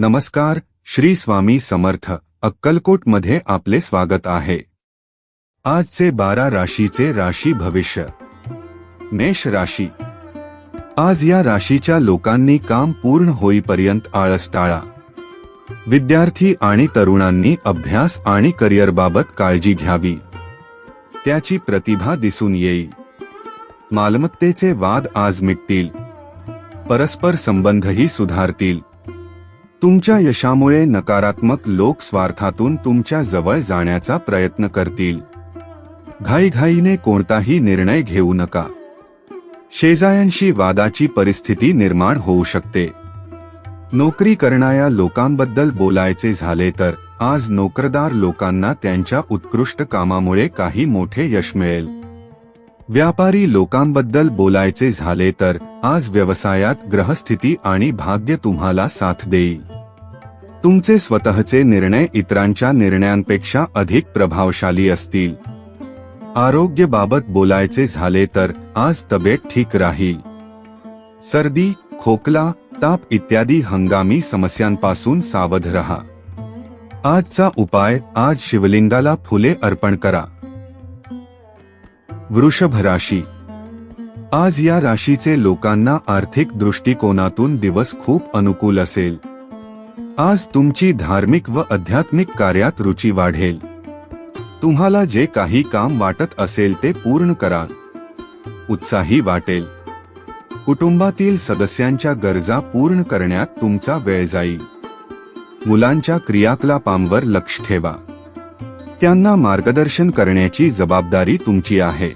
नमस्कार श्री स्वामी समर्थ अक्कलकोटमध्ये आपले स्वागत आहे. आजचे बारा राशीचे राशी भविष्य. मेष राशी. आज या राशीच्या लोकांनी काम पूर्ण होईपर्यंत आळस टाळा विद्यार्थी आणि तरुणांनी अभ्यास आणि करिअरबाबत काळजी घ्यावी. त्याची प्रतिभा दिसून येईल. मालमत्तेचे वाद आज मिटतील. परस्पर संबंधही सुधारतील. तुमच्या यशामुळे नकारात्मक लोक स्वार्थातून तुमच्या जवळ जाण्याचा प्रयत्न करतील. घाईघाईने कोणताही निर्णय घेऊ नका. शेजायांशी वादाची परिस्थिती निर्माण होऊ शकते. नोकरी करणाऱ्या लोकांबद्दल बोलायचे झाले तर आज नोकरदार लोकांना त्यांच्या उत्कृष्ट कामामुळे काही मोठे यश मिळेल. व्यापारी लोकांबद्दल बोलायचे झाले तर आज व्यवसायात ग्रहस्थिती आणि भाग्य तुम्हाला साथ देईल. तुमचे स्वतःचे निर्णय इतरांच्या निर्णयांपेक्षा अधिक प्रभावशाली असतील. आरोग्यबाबत बोलायचे झाले तर आज तब्येत ठीक राहील. सर्दी खोकला ताप इत्यादी हंगामी समस्यांपासून सावध रहा. आजचा उपाय आज शिवलिंगाला फुले अर्पण करा. वृषभ राशी आज या राशीचे लोकांना आर्थिक दृष्टिकोनातून दिवस खूप अनुकूल असेल. आज तुमची धार्मिक व आध्यात्मिक कार्यात रुची वाढेल. तुम्हाला जे काही काम वाटत असेल ते पूर्ण करा. उत्साही वाटेल. कुटुंबातील सदस्यांच्या गरजा पूर्ण करण्यात तुमचा वेळ जाईल. मुलांच्या क्रियाकलापांवर लक्ष ठेवा. त्यांना मार्गदर्शन करण्याची जबाबदारी तुमची आहे.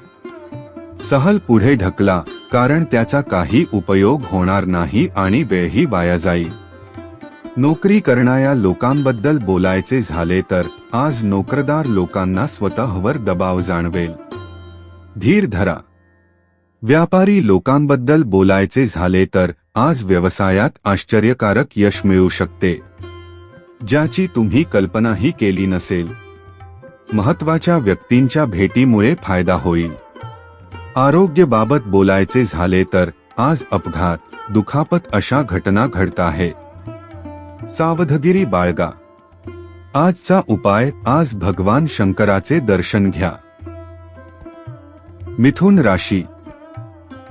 सहल पुढे ढकला कारण त्याचा काही उपयोग होणार नाही आणि वेळही वाया जाईल नोकरी करणाऱ्या लोकांबद्दल बोलायचे झाले तर आज नोकरदार लोकांना स्वतःवर दबाव जाणवेल. धीर धरा. व्यापारी लोकांबद्दल बोलायचे झाले तर आज व्यवसायात आश्चर्यकारक यश मिळू शकते. ज्याची तुम्ही कल्पनाही केली नसेल. महत्त्वाच्या व्यक्तींच्या भेटीमुळे फायदा होईल. आरोग्यबाबत बोलायचे झाले तर आज अपघात दुखापत अशा घटना घडत आहेत. सावधगिरी बाळगा. आजचा उपाय आज भगवान शंकराचे दर्शन घ्या. मिथुन राशी.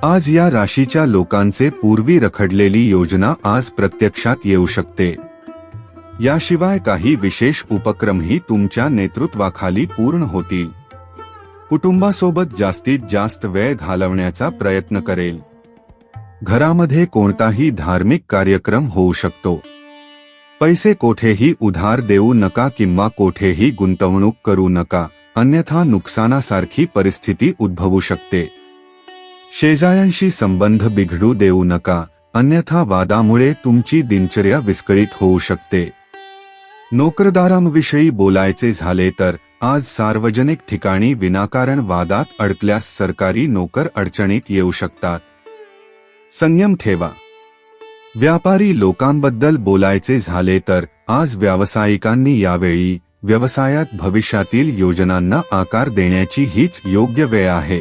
आज या राशीच्या लोकांचे पूर्वी रखडलेली योजना आज प्रत्यक्षात येऊ शकते. याशिवाय काही विशेष उपक्रमही तुमच्या नेतृत्वाखाली पूर्ण होतील. कुटुंबासोबत जास्तीत जास्त वेळ घालवण्याचा प्रयत्न करेल. घरामध्ये कोणताही धार्मिक कार्यक्रम होऊ शकतो. पैसे कोठेही उधार देऊ नका किंवा कोठेही गुंतवणूक करू नका अन्यथा नुकसानासारखी परिस्थिती उद्भवू शकते. शेजाऱ्यांशी संबंध बिघडू देऊ नका अन्यथा वादामुळे तुमची दिनचर्या विस्कळीत होऊ शकते. नोकरदारांविषयी बोलायचे झाले तर आज सार्वजनिक ठिकाणी विनाकारण वादात अडकल्यास सरकारी नोकर अडचणीत येऊ शकतात. संयम ठेवा. व्यापारी लोकांबद्दल बोलायचे झाले तर आज व्यावसायिकांनी यावेळी व्यवसायात भविष्यातील योजनांना आकार देण्याची हीच योग्य वेळ आहे.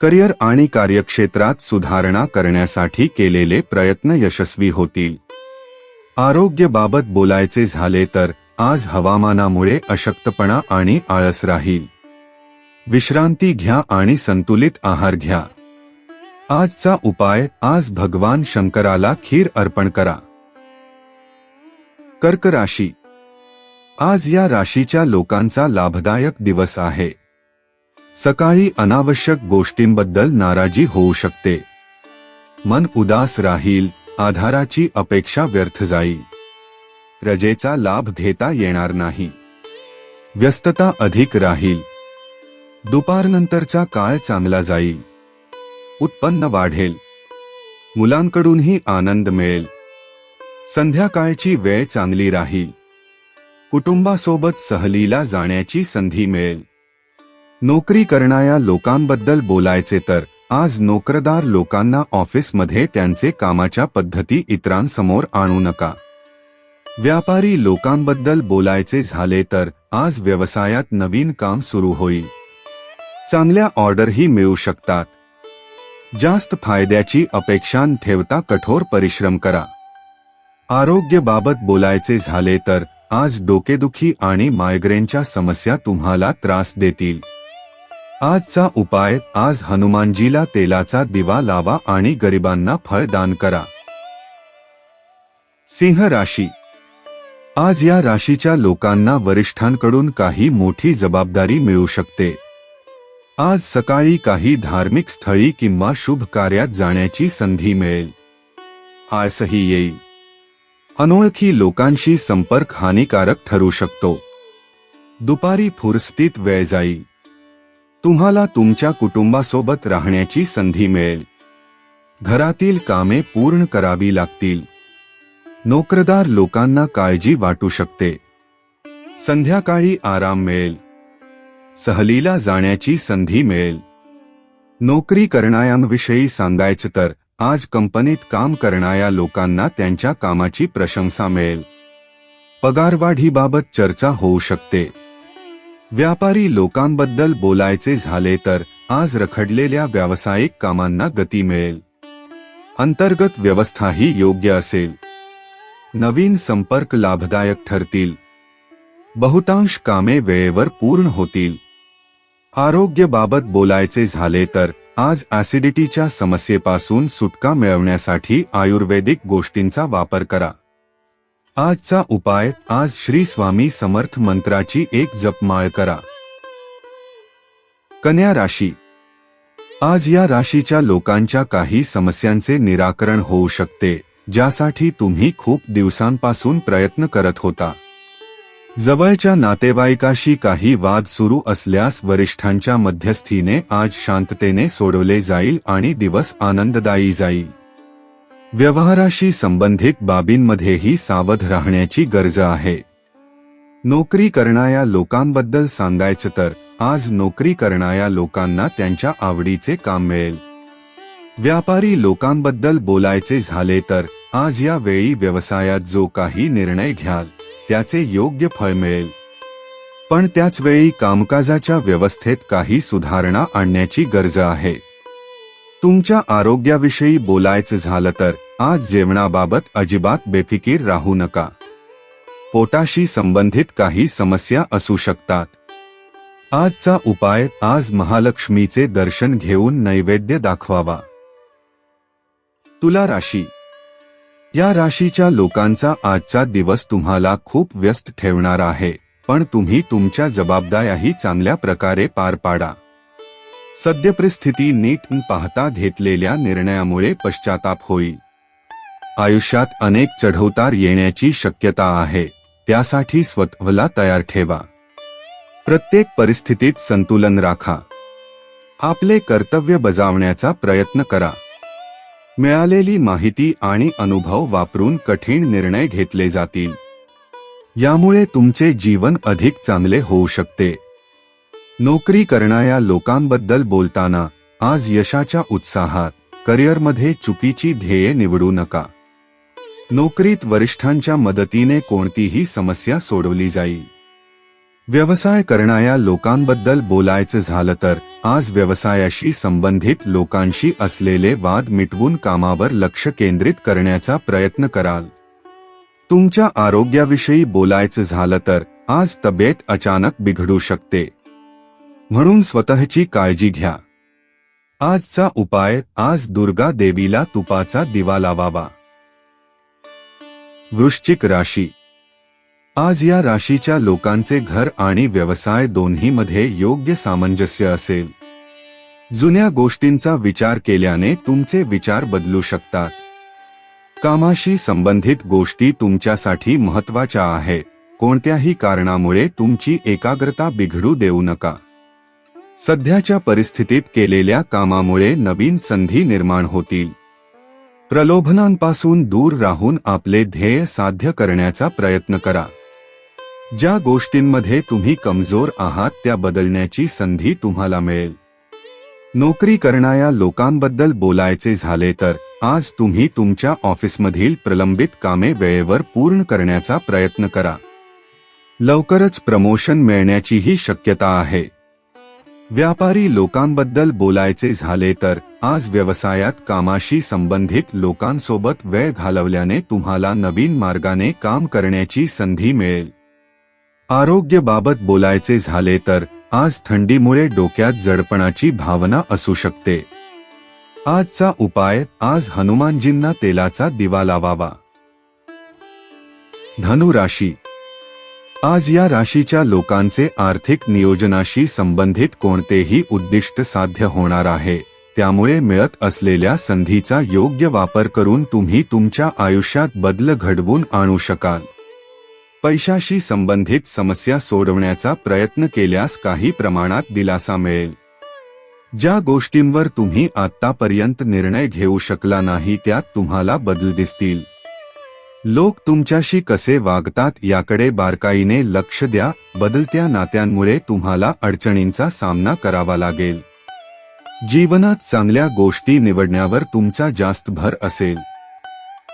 करिअर आणि कार्यक्षेत्रात सुधारणा करण्यासाठी केलेले प्रयत्न यशस्वी होतील. आरोग्याबाबत बोलायचे झाले तर आज हवामानामुळे अशक्तपणा आणि आळस राहील. विश्रांती घ्या आणि संतुलित आहार घ्या. आजचा उपाय आज भगवान शंकराला खीर अर्पण करा. कर्क राशी. आज या राशीच्या लोकांचा लाभदायक दिवस आहे. सकाळी अनावश्यक गोष्टींबद्दल नाराजी होऊ शकते. मन उदास राहील आधाराची अपेक्षा व्यर्थ जाईल रजेचा लाभ घेता येणार नाही. व्यस्तता अधिक राहील. दुपारनंतरचा काळ चांगला जाईल उत्पन्न वाढेल. मुलांकडूनही आनंद मिळेल. संध्याकाळची वेळ चांगली राहील. कुटुंबासोबत सहलीला जाण्याची संधी मिळेल. नोकरी करणाऱ्या लोकांबद्दल बोलायचे तर आज नोकरदार लोकांना ऑफिसमध्ये त्यांचे कामाच्या पद्धती इतरांसमोर आणू नका. व्यापारी लोकांबद्दल बोलायचे झाले तर आज व्यवसायात नवीन काम सुरू होईल. चांगल्या ऑर्डरही मिळू शकतात. जास्त फायद्याची अपेक्षा ठेवता कठोर परिश्रम करा. आरोग्यबाबत बोलायचे झाले तर आज डोकेदुखी आणि मायग्रेनच्या समस्या तुम्हाला त्रास देतील. आजचा उपाय आज हनुमानजीला तेलाचा दिवा लावा आणि गरिबांना फळदान करा. सिंह राशी. आज या राशीच्या लोकांना वरिष्ठांकडून काही मोठी जबाबदारी मिळू शकते. आज सकाळी काही धार्मिक स्थळी किंवा शुभ कार्यात जाण्याची संधी मिळेल. आसही येईल. अनोळखी लोकांशी संपर्क हानिकारक ठरू शकतो. दुपारी फुरस्तीत वेळ जाईल. तुम्हाला तुमच्या कुटुंबासोबत राहण्याची संधी मिळेल. घरातील कामे पूर्ण करावी लागतील. नोकरदार लोकांना काळजी वाटू शकते. संध्याकाळी आराम मिळेल. सहलीला जाण्याची संधी मिळेल. नोकरी करणाऱ्यांविषयी सांगायचं तर आज कंपनीत काम करणाऱ्या लोकांना त्यांच्या कामाची प्रशंसा मिळेल. पगारवाढीबाबत चर्चा होऊ शकते. व्यापारी लोकांबद्दल बोलायचे झाले तर आज रखडलेल्या व्यावसायिक कामांना गती मिळेल. अंतर्गत व्यवस्थाही योग्य असेल. नवीन संपर्क लाभदायक ठरतील. बहुतांश कामे वेळेवर पूर्ण होतील. आरोग्यबाबत बोलायचे झाले तर आज ऍसिडिटीच्या समस्येपासून सुटका मिळवण्यासाठी आयुर्वेदिक गोष्टींचा वापर करा. आजचा उपाय आज श्री स्वामी समर्थ मंत्राची एक जपमाळ करा. कन्या राशी. आज या राशीच्या लोकांच्या काही समस्यांचे निराकरण होऊ शकते ज्यासाठी तुम्ही खूप दिवसांपासून प्रयत्न करत होता. जवळच्या नातेवाईकाशी काही वाद सुरू असल्यास वरिष्ठांच्या मध्यस्थीने आज शांततेने सोडवले जाईल आणि दिवस आनंददायी जाईल. व्यवहाराशी संबंधित बाबींमध्येही सावध राहण्याची गरज आहे. नोकरी करणाऱ्या लोकांबद्दल सांगायचं तर आज नोकरी करणाऱ्या लोकांना त्यांच्या आवडीचे काम मिळेल. व्यापारी लोकांबद्दल बोलायचे झाले तर आज या वेळी व्यवसायात जो काही निर्णय घ्याल त्याचे योग्य फळ मिळेल. पण त्याच वेळी कामकाजाच्या व्यवस्थेत काही सुधारणा आणण्याची गरज आहे. तुमच्या आरोग्याविषयी बोलायचं झालं तर आज जेवणाबाबत अजिबात बेफिकीर राहू नका. पोटाशी संबंधित काही समस्या असू शकतात. आजचा उपाय आज महालक्ष्मीचे दर्शन घेऊन नैवेद्य दाखवावा. तुला राशी. या राशीच्या लोकांचा आजचा दिवस तुम्हाला खूप व्यस्त ठेवणार आहे पण तुम्ही तुमच्या जबाबदाऱ्याही चांगल्या प्रकारे पार पाडा. सद्य परिस्थिती नीट पाहता घेतलेल्या निर्णयामुळे पश्चाताप होईल. आयुष्यात अनेक चढवतार येण्याची शक्यता आहे. त्यासाठी स्वतःला तयार ठेवा. प्रत्येक परिस्थितीत संतुलन राखा. आपले कर्तव्य बजावण्याचा प्रयत्न करा. मिळालेली माहिती आणि अनुभव वापरून कठीण निर्णय घेतले जातील. यामुळे तुमचे जीवन अधिक चांगले होऊ शकते. नोकरी करणाऱ्या लोकांबद्दल बोलताना आज यशाच्या उत्साहात करिअरमध्ये चुकीची ध्येये निवडू नका. नोकरीत वरिष्ठांच्या मदतीने कोणतीही समस्या सोडवली जाईल व्यवसाय करणाऱ्या लोकांबद्दल बोलायचं झालं तर आज व्यवसायाशी संबंधित लोकांशी असलेले वाद मिटवून कामावर लक्ष केंद्रित करण्याचा प्रयत्न कराल. तुमच्या आरोग्याविषयी बोलायचं झालं तर आज तब्येत अचानक बिघडू शकते. म्हणून स्वतःची काळजी घ्या. आजचा उपाय आज दुर्गा देवीला तुपाचा दिवा लावावा. वृश्चिक राशी. आज या राशीच्या लोकांचे घर आणि व्यवसाय दोन्हीमध्ये योग्य सामंजस्य असेल. जुन्या गोष्टींचा विचार केल्याने तुमचे विचार बदलू शकतात. कामाशी संबंधित गोष्टी तुमच्यासाठी महत्त्वाच्या आहेत. कोणत्याही कारणामुळे तुमची एकाग्रता बिघडू देऊ नका. सध्याच्या परिस्थितीत केलेल्या कामामुळे नवीन संधी निर्माण होतील. प्रलोभनांपासून दूर राहून आपले ध्येय साध्य करण्याचा प्रयत्न करा. ज्या गोष्टींमध्ये तुम्ही कमजोर आहात त्या बदलण्याची संधी तुम्हाला मिळेल. नोकरी करणाऱ्या लोकांबद्दल बोलायचे झाले तर आज तुम्ही तुमच्या ऑफिसमधील प्रलंबित कामे वेळेवर पूर्ण करण्याचा प्रयत्न करा. लवकरच प्रमोशन मिळण्याचीही शक्यता आहे. व्यापारी लोकांबद्दल बोलायचे झाले तर आज व्यवसायात कामाशी संबंधित लोकांसोबत वेळ घालवल्याने तुम्हाला नवीन मार्गाने काम करण्याची संधी मिळेल. आरोग्यबाबत बोलायचे झाले तर आज थंडीमुळे डोक्यात जडपणाची भावना असू शकते. आजचा उपाय आज हनुमानजींना तेलाचा दिवा लावावा. धनु राशी आज या राशीच्या लोकांचे आर्थिक नियोजनाशी संबंधित कोणतेही उद्दिष्ट साध्य होणार आहे. त्यामुळे मिळत असलेल्या संधीचा योग्य वापर करून तुम्ही तुमच्या आयुष्यात बदल घडवून आणू शकाल. पैशाशी संबंधित समस्या सोडवण्याचा प्रयत्न केल्यास काही प्रमाणात दिलासा मिळेल. ज्या गोष्टींवर तुम्ही आतापर्यंत निर्णय घेऊ शकला नाही त्यात तुम्हाला बदल दिसतील. लोक तुमच्याशी कसे वागतात याकडे बारकाईने लक्ष द्या बदलत्या नात्यांमुळे तुम्हाला अडचणींचा सामना करावा लागेल. जीवनात चांगल्या गोष्टी निवडण्यावर तुमचा जास्त भर असेल.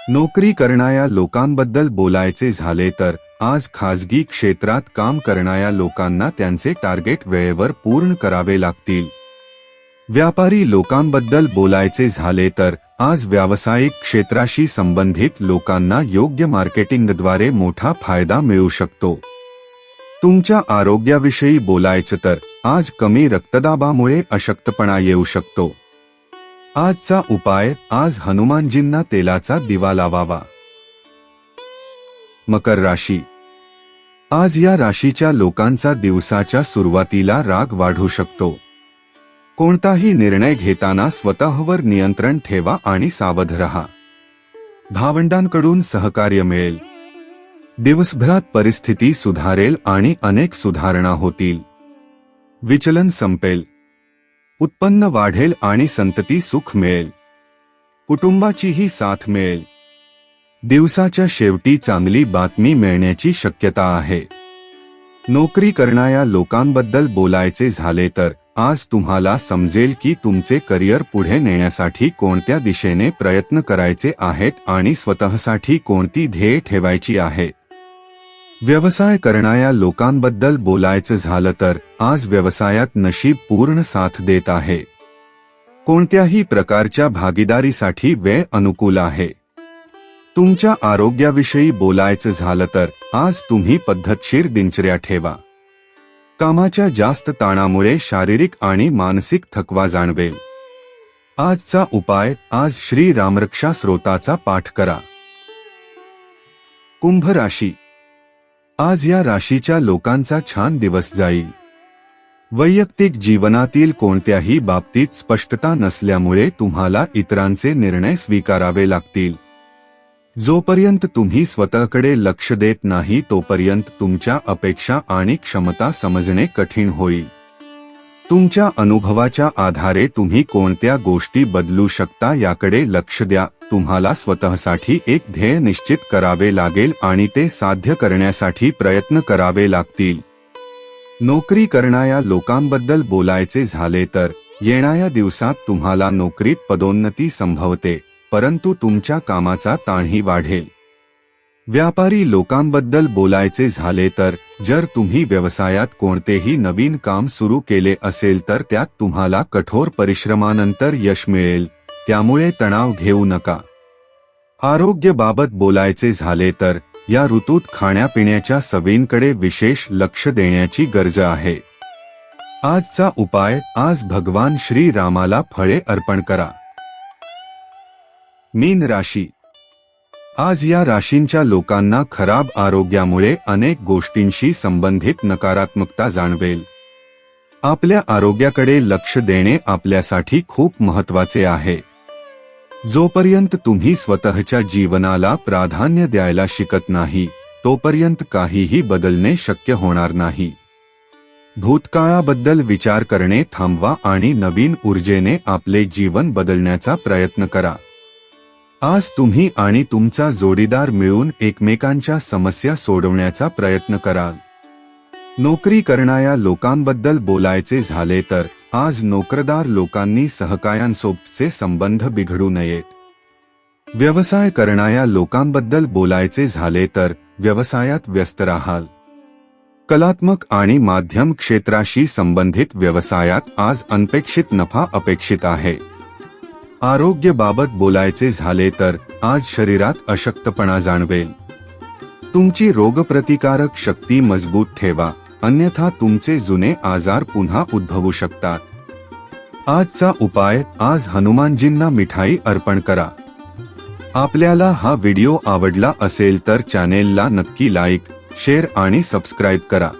नोकरी करणाऱ्या लोकांबद्दल बोलायचे झाले तर आज खाजगी क्षेत्रात काम करणाऱ्या लोकांना त्यांचे टार्गेट वेळेवर पूर्ण करावे लागतील. व्यापारी लोकांबद्दल बोलायचे झाले तर आज व्यावसायिक क्षेत्राशी संबंधित लोकांना योग्य मार्केटिंगद्वारे मोठा फायदा मिळू शकतो. तुमच्या आरोग्याविषयी बोलायचं तर आज कमी रक्तदाबामुळे अशक्तपणा येऊ शकतो. आजचा उपाय आज हनुमानजींना तेलाचा दिवा लावावा. मकर राशी. आज या राशीच्या लोकांचा दिवसाच्या सुरुवातीला राग वाढू शकतो. कोणताही निर्णय घेताना स्वतःवर नियंत्रण ठेवा आणि सावध रहा. भावंडांकडून सहकार्य मिळेल. दिवसभरात परिस्थिती सुधारेल आणि अनेक सुधारणा होतील. विचलन संपेल. उत्पन्न वाढेल आणि संतती सुख मिळेल. कुटुंबाचीही साथ मिळेल. दिवसाच्या शेवटी चांगली बातमी मिळण्याची शक्यता आहे. नोकरी करणाऱ्या लोकांबद्दल बोलायचे झाले तर आज तुम्हाला समजेल की तुमचे करिअर पुढे नेण्यासाठी कोणत्या दिशेने प्रयत्न करायचे आहेत आणि स्वतःसाठी कोणती ध्येय ठेवायची आहेत व्यवसाय करणाऱ्या लोकांबद्दल बोलायचं झालं तर आज व्यवसायात नशीब पूर्ण साथ देत आहे. कोणत्याही प्रकारच्या भागीदारीसाठी वेळ अनुकूल आहे. तुमच्या आरोग्याविषयी बोलायचं झालं तर आज तुम्ही पद्धतशीर दिनचर्या ठेवा. कामाच्या जास्त ताणामुळे शारीरिक आणि मानसिक थकवा जाणवेल. आजचा उपाय आज श्री रामरक्षा स्रोताचा पाठ करा. कुंभ राशी. आज या राशीच्या लोकांचा छान दिवस जाईल. वैयक्तिक जीवनातील कोणत्याही बाबतीत स्पष्टता नसल्यामुळे तुम्हाला इतरांचे निर्णय स्वीकारावे लागतील. जोपर्यंत तुम्ही स्वतःकडे लक्ष देत नाही तोपर्यंत तुमच्या अपेक्षा आणि क्षमता समजणे कठीण होईल. तुमच्या अनुभवाच्या आधारे तुम्ही कोणत्या गोष्टी बदलू शकता याकडे लक्ष द्या. तुम्हाला स्वतःसाठी एक ध्येय निश्चित करावे लागेल आणि ते साध्य करण्यासाठी प्रयत्न करावे लागतील. नोकरी करणाऱ्या लोकांबद्दल बोलायचे झाले तर येणाऱ्या दिवसात तुम्हाला नोकरीत पदोन्नती संभवते. परंतु तुमच्या कामाचा ताणही वाढेल. व्यापारी लोकांबद्दल बोलायचे झाले तर जर तुम्ही व्यवसायात कोणतेही नवीन काम सुरू केले असेल तर त्यात तुम्हाला कठोर परिश्रमानंतर यश मिळेल त्यामुळे तणाव घेऊ नका. आरोग्यबाबत बोलायचे झाले तर या ऋतूत खाण्यापिण्याच्या सवयींकडे विशेष लक्ष देण्याची गरज आहे. आजचा उपाय आज भगवान श्री रामाला फळे अर्पण करा. मीन राशी. आज या राशींच्या लोकांना खराब आरोग्यामुळे अनेक गोष्टींशी संबंधित नकारात्मकता जाणवेल. आपल्या आरोग्याकडे लक्ष देणे आपल्यासाठी खूप महत्त्वाचे आहे. जोपर्यंत तुम्ही स्वतःच्या जीवनाला प्राधान्य द्यायला शिकत नाही तोपर्यंत काहीही बदलणे शक्य होणार नाही. भूतकाळाबद्दल विचार करणे थांबवा आणि नवीन ऊर्जेने आपले जीवन बदलण्याचा प्रयत्न करा. आज तुम्ही आणि तुमचा जोडीदार मिळून एकमेकांच्या समस्या सोडवण्याचा प्रयत्न कराल. नोकरी करणाऱ्या लोकांबद्दल बोलायचे झाले तर आज नोकरदार लोकांनी सहकायांसोबतचे संबंध बिघडू नयेत. व्यवसाय करणाऱ्या लोकांबद्दल बोलायचे झाले तर व्यवसायात व्यस्त राहाल. कलात्मक आणि माध्यम क्षेत्राशी संबंधित व्यवसायात आज अनपेक्षित नफा अपेक्षित आहे. आरोग्यबाबत बोलायचे झाले तर आज शरीरात अशक्तपणा जाणवेल. तुमची रोगप्रतिकारक शक्ती मजबूत ठेवा अन्यथा तुमचे जुने आजार पुन्हा उद्भवू शकतात. आजचा उपाय आज हनुमानजींना मिठाई अर्पण करा. आपल्याला हा व्हिडिओ आवडला असेल तर चॅनेलला नक्की लाईक शेअर आणि सबस्क्राईब करा.